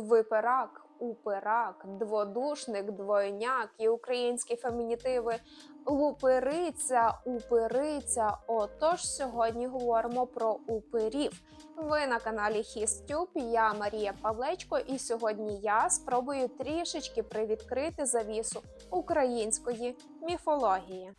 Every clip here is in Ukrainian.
виперак, уперак, дводушник, двойняк і українські фемінітиви лупериця, упериця. Отож, сьогодні говоримо про уперів. Ви на каналі Хістюб, я Марія Павлечко, і сьогодні я спробую трішечки привідкрити завісу української міфології.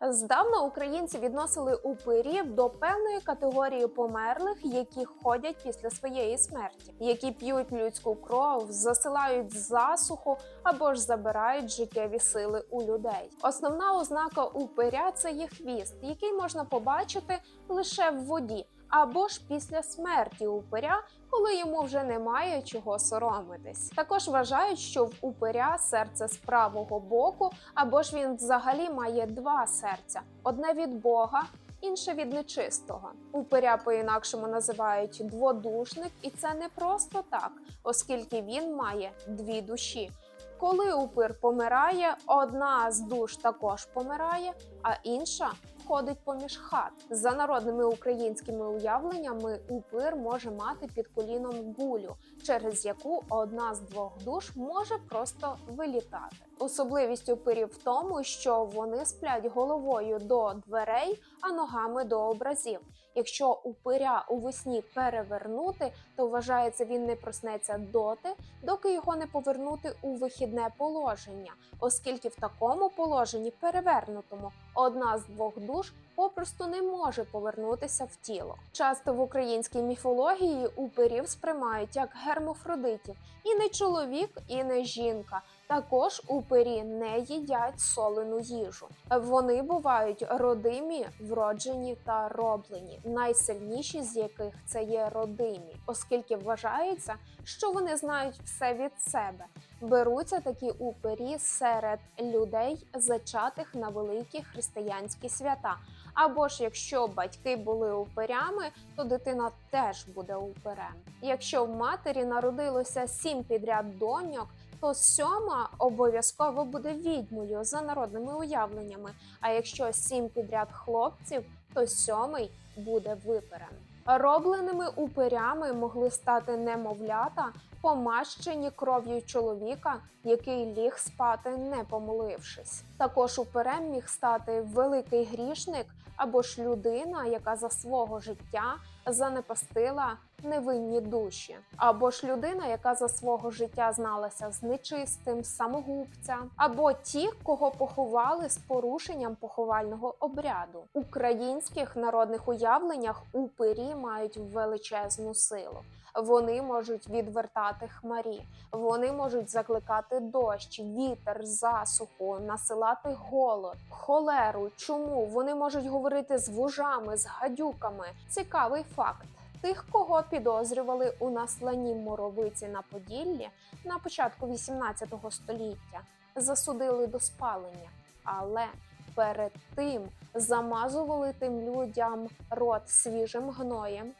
Здавна українці відносили упирів до певної категорії померлих, які ходять після своєї смерті, які п'ють людську кров, засилають засуху або ж забирають життєві сили у людей. Основна ознака упиря це є хвіст, який можна побачити лише в воді. Або ж після смерті упиря, коли йому вже немає чого соромитись. Також вважають, що в упиря серце з правого боку, або ж він взагалі має два серця: одне від Бога, інше від нечистого. Упиря по-інакшому називають дводушник, і це не просто так, оскільки він має дві душі. Коли упир помирає, одна з душ також помирає, а інша ходить поміж хат. За народними українськими уявленнями, упир може мати під коліном гулю, через яку одна з двох душ може просто вилітати. Особливість упирів в тому, що вони сплять головою до дверей, а ногами до образів. Якщо упиря у весні перевернути, то вважається він не проснеться доти, доки його не повернути у вихідне положення, оскільки в такому положенні перевернутому одна з двох душ попросту не може повернутися в тіло. Часто в українській міфології упирів сприймають як гермофродитів, і не чоловік, і не жінка. Також упирі не їдять солену їжу. Вони бувають родимі, вроджені та роблені, найсильніші з яких це є родимі, оскільки вважається, що вони знають все від себе. Беруться такі упирі серед людей, зачатих на великі християнські свята. Або ж якщо батьки були упирями, то дитина теж буде упирем. Якщо в матері народилося сім підряд доньок, то сьома обов'язково буде відьмою за народними уявленнями. А якщо сім підряд хлопців, то сьомий буде виперем. Робленими упирями могли стати немовлята, помащені кров'ю чоловіка, який ліг спати, не помолившись. Також уперем міг стати великий грішник або ж людина, яка за свого життя занепастила невинні душі, або ж людина, яка за свого життя зналася з нечистим, самогубця, або ті, кого поховали з порушенням поховального обряду. У українських народних уявленнях упирі мають величезну силу. Вони можуть відвертати хмарі, вони можуть закликати дощ, вітер, засуху, насилати голод, холеру. Чому вони можуть говорити з вужами, з гадюками? Цікавий факт. Тих, кого підозрювали у насланні моровиці на Поділлі на початку 18 століття, засудили до спалення, але перед тим замазували тим людям рот свіжим гноєм,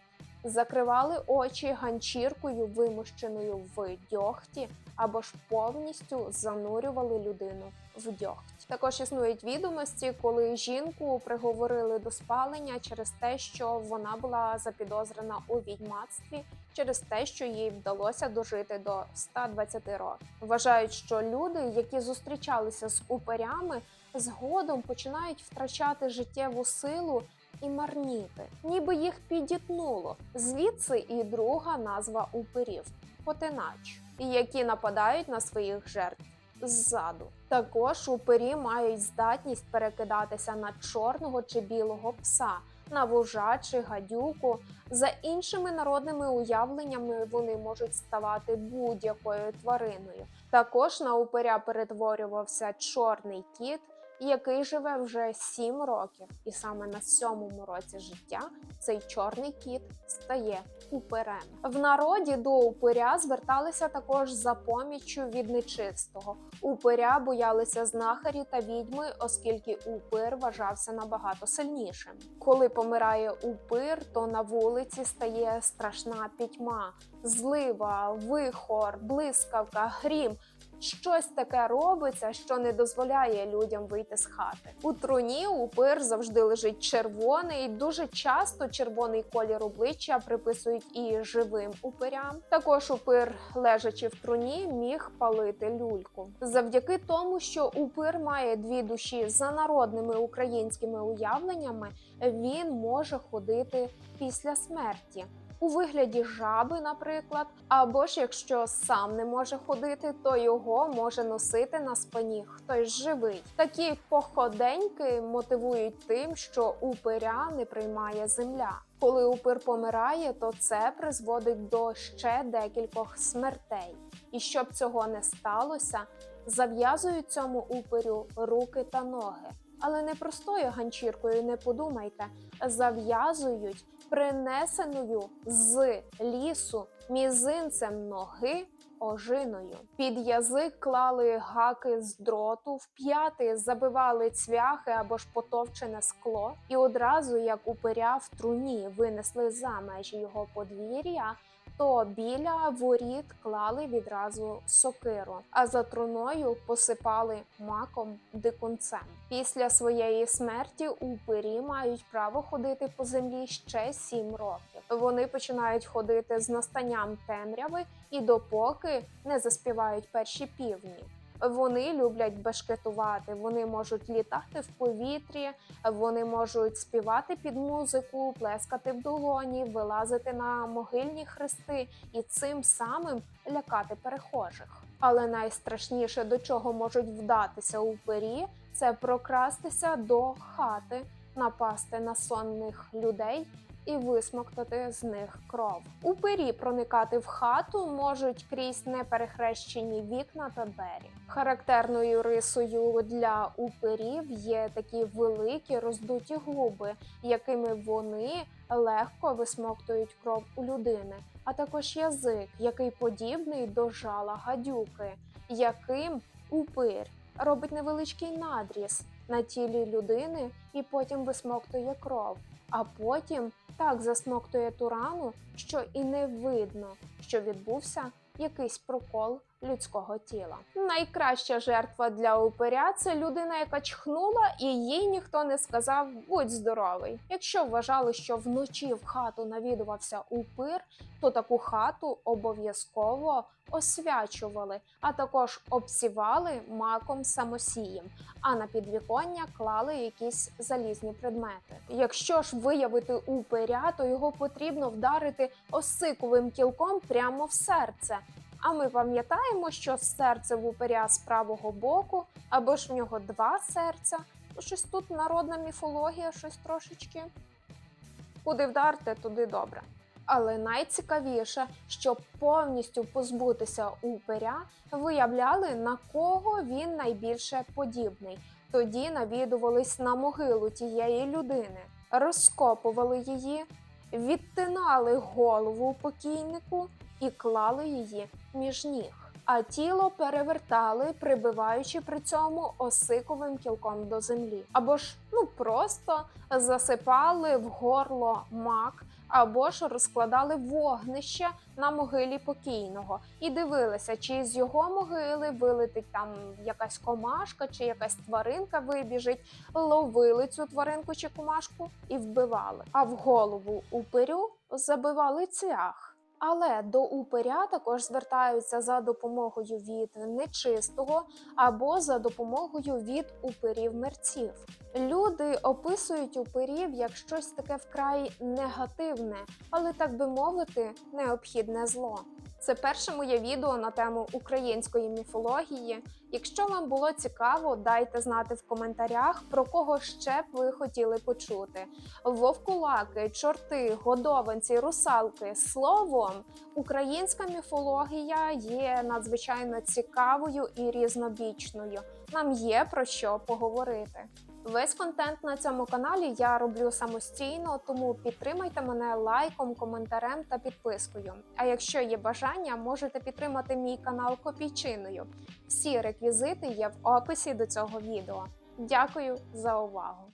закривали очі ганчіркою, вимущеною в дьогті, або ж повністю занурювали людину в дьогть. Також існують відомості, коли жінку приговорили до спалення через те, що вона була запідозрена у відьмацтві, через те, що їй вдалося дожити до 120 років. Вважають, що люди, які зустрічалися з упирями, згодом починають втрачати життєву силу і марніти, ніби їх підітнуло. Звідси і друга назва упирів потинач, які нападають на своїх жертв ззаду. Також упирі мають здатність перекидатися на чорного чи білого пса, на вужа чи гадюку. За іншими народними уявленнями вони можуть ставати будь-якою твариною. Також на упиря перетворювався чорний кіт, який живе вже сім років, і саме на сьомому році життя цей чорний кіт стає уперем. В народі до упиря зверталися також за поміччю від нечистого. Упиря боялися знахарі та відьми, оскільки упир вважався набагато сильнішим. Коли помирає упир, то на вулиці стає страшна пітьма, злива, вихор, блискавка, грім. Щось таке робиться, що не дозволяє людям вийти з хати. У труні упир завжди лежить червоний. Дуже часто червоний колір обличчя приписують і живим упирям. Також упир, лежачи в труні, міг палити люльку. Завдяки тому, що упир має дві душі за народними українськими уявленнями, він може ходити після смерті. У вигляді жаби, наприклад, або ж якщо сам не може ходити, то його може носити на спині хтось живий. Такі походеньки мотивують тим, що упиря не приймає земля. Коли упир помирає, то це призводить до ще декількох смертей. І щоб цього не сталося, зав'язують цьому упирю руки та ноги. Але не простою ганчіркою, не подумайте, зав'язують принесеною з лісу мізинцем ноги ожиною. Під язик клали гаки з дроту, в п'яти забивали цвяхи або ж потовчене скло, і одразу, як упиря в труні винесли за межі його подвір'я. То біля воріт клали відразу сокиру, а за труною посипали маком дикунцем. Після своєї смерті упирі мають право ходити по землі ще сім років. Вони починають ходити з настанням темряви і допоки не заспівають перші півні. Вони люблять бешкетувати, вони можуть літати в повітрі, вони можуть співати під музику, плескати в долоні, вилазити на могильні хрести і цим самим лякати перехожих. Але найстрашніше, до чого можуть вдатися упирі, це прокрастися до хати, напасти на сонних людей і висмоктати з них кров. Упирі проникати в хату можуть крізь неперехрещені вікна та двері. Характерною рисою для упирів є такі великі роздуті губи, якими вони легко висмоктують кров у людини, а також язик, який подібний до жала гадюки, яким упир робить невеличкий надріз на тілі людини і потім висмоктує кров, а потім так засмоктує ту рану, що і не видно, що відбувся якийсь прокол людського тіла. Найкраща жертва для упиря це людина, яка чхнула, і їй ніхто не сказав будь здоровий. Якщо вважали, що вночі в хату навідувався упир, то таку хату обов'язково освячували, а також обсівали маком самосієм, а на підвіконня клали якісь залізні предмети. Якщо ж виявити упиря, то його потрібно вдарити осиковим кілком прямо в серце. А ми пам'ятаємо, що серце в упиря з правого боку, або ж в нього два серця. Щось тут народна міфологія, щось трошечки. Куди вдарте, туди добре. Але найцікавіше, щоб повністю позбутися упиря, виявляли на кого він найбільше подібний. Тоді навідувались на могилу тієї людини, розкопували її, відтинали голову покійнику і клали її між ніг. А тіло перевертали, прибиваючи при цьому осиковим кілком до землі, або ж ну просто засипали в горло мак, або ж розкладали вогнище на могилі покійного і дивилися, чи з його могили вилетить там якась комашка, чи якась тваринка вибіжить, ловили цю тваринку чи комашку і вбивали. А в голову упирю забивали цвях. Але до упиря також звертаються за допомогою від нечистого або за допомогою від упирів мерців. Люди описують упирів як щось таке вкрай негативне, але так би мовити, необхідне зло. Це перше моє відео на тему української міфології. Якщо вам було цікаво, дайте знати в коментарях, про кого ще б ви хотіли почути. Вовкулаки, чорти, годованці, русалки. Словом, українська міфологія є надзвичайно цікавою і різнобічною. Нам є про що поговорити. Весь контент на цьому каналі я роблю самостійно, тому підтримайте мене лайком, коментарем та підпискою. А якщо є бажання, можете підтримати мій канал копійчиною. Всі реквізити є в описі до цього відео. Дякую за увагу!